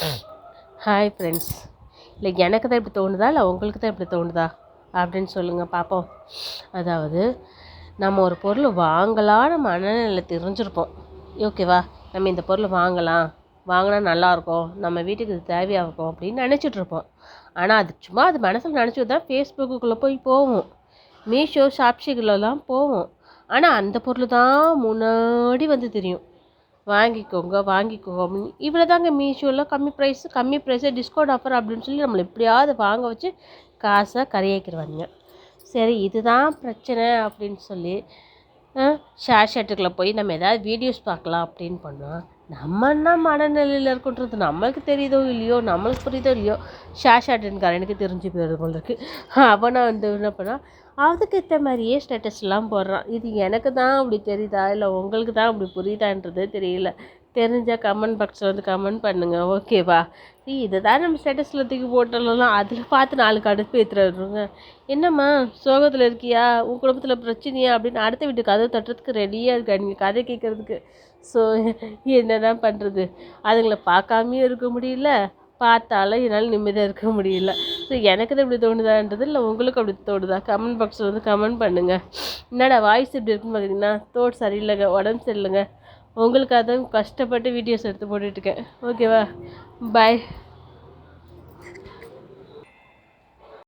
Hi friends இல்லை எனக்கு தான் இப்படி தோணுதா? இல்லை உங்களுக்கு தான் இப்படி தோணுதா? அப்படின்னு சொல்லுங்கள் பார்ப்போம் அதாவது நம்ம ஒரு பொருள் வாங்கலான்னு மனநிலை தெரிஞ்சிருப்போம். ஓகேவா நம்ம இந்த பொருள் வாங்கலாம். வாங்கினா நல்லாயிருக்கும். நம்ம வீட்டுக்கு இது தேவையாக இருக்கும் அப்படின்னு நினச்சிட்ருப்போம் ஆனால் அது சும்மா அது மனசில் நினச்சி தான் ஃபேஸ்புக்குள்ளே போய் போவோம். மீஷோ ஷாப்ஷிகளெல்லாம் போவோம். ஆனால் அந்த பொருள் தான் முன்னாடி வந்து தெரியும். வாங்கிக்கோங்க வாங்கிக்கோங்க அப்படின்னு. இவ்வளோ தாங்க மீஷோவில் கம்மி ப்ரைஸ் கம்மி ப்ரைஸு டிஸ்கவுண்ட் ஆஃபர் அப்படின்னு சொல்லி நம்மளை எப்படியாவது வாங்க வச்சு காசை கரையாக்கிடுவாங்க சரி இதுதான் பிரச்சனை அப்படின்னு சொல்லி ஷேர் ஷர்ட்டுக்குள்ளே போய் நம்ம எதாவது வீடியோஸ் பார்க்கலாம் அப்படின்னு பண்ணால் நம்ம என்ன மனநிலையில் இருக்குன்றது நம்மளுக்கு தெரியுதோ இல்லையோ நம்மளுக்கு புரியுதோ இல்லையோ ஷேர் எனக்கு தெரிஞ்சு போயிடுது போல இருக்கு. அவனை வந்து என்ன பண்ணால் அதுக்கேற்ற மாதிரியே ஸ்டேட்டஸ்லாம் போடுறான். இது எனக்கு தான் அப்படி தெரியுதா? இல்லை உங்களுக்கு தான் அப்படி புரியுதான்றது தெரியல. தெரிஞ்சால் கமெண்ட் பாக்ஸில் வந்து கமெண்ட் பண்ணுங்கள் ஓகேவா இதை தான் நம்ம ஸ்டேட்டஸில் தூக்கி போட்டாலும் அதில் பார்த்து நாலு கடுப்பு ஏற்றுறாருங்க என்னம்மா சோகத்தில் இருக்கியா? உன் குடும்பத்தில் பிரச்சனையா? அப்படின்னு அடுத்த வீட்டு கதை தட்டுறதுக்கு ரெடியாக இருக்கா? நீங்கள் கதை கேட்குறதுக்கு ஸோ என்ன தான் பண்ணுறது அதுங்களை பார்க்காமையும் இருக்க முடியல. பார்த்தாலும் என்னால் நிம்மதியாக இருக்க முடியல. ஸோ எனக்கு தான் இப்படி தோணுதான்றது இல்லை உங்களுக்கு அப்படி தோணுதா? கமெண்ட் பாக்ஸில் வந்து கமெண்ட் பண்ணுங்கள் என்னடா வாய்ஸ் இப்படி இருக்குன்னு பார்த்தீங்கன்னா தோட் சரியில்லைங்க உடம்பு சரியில்லைங்க. உங்களுக்காக தான் கஷ்டப்பட்டு வீடியோஸ் எடுத்து போட்டுட்ருக்கேன் ஓகேவா பாய்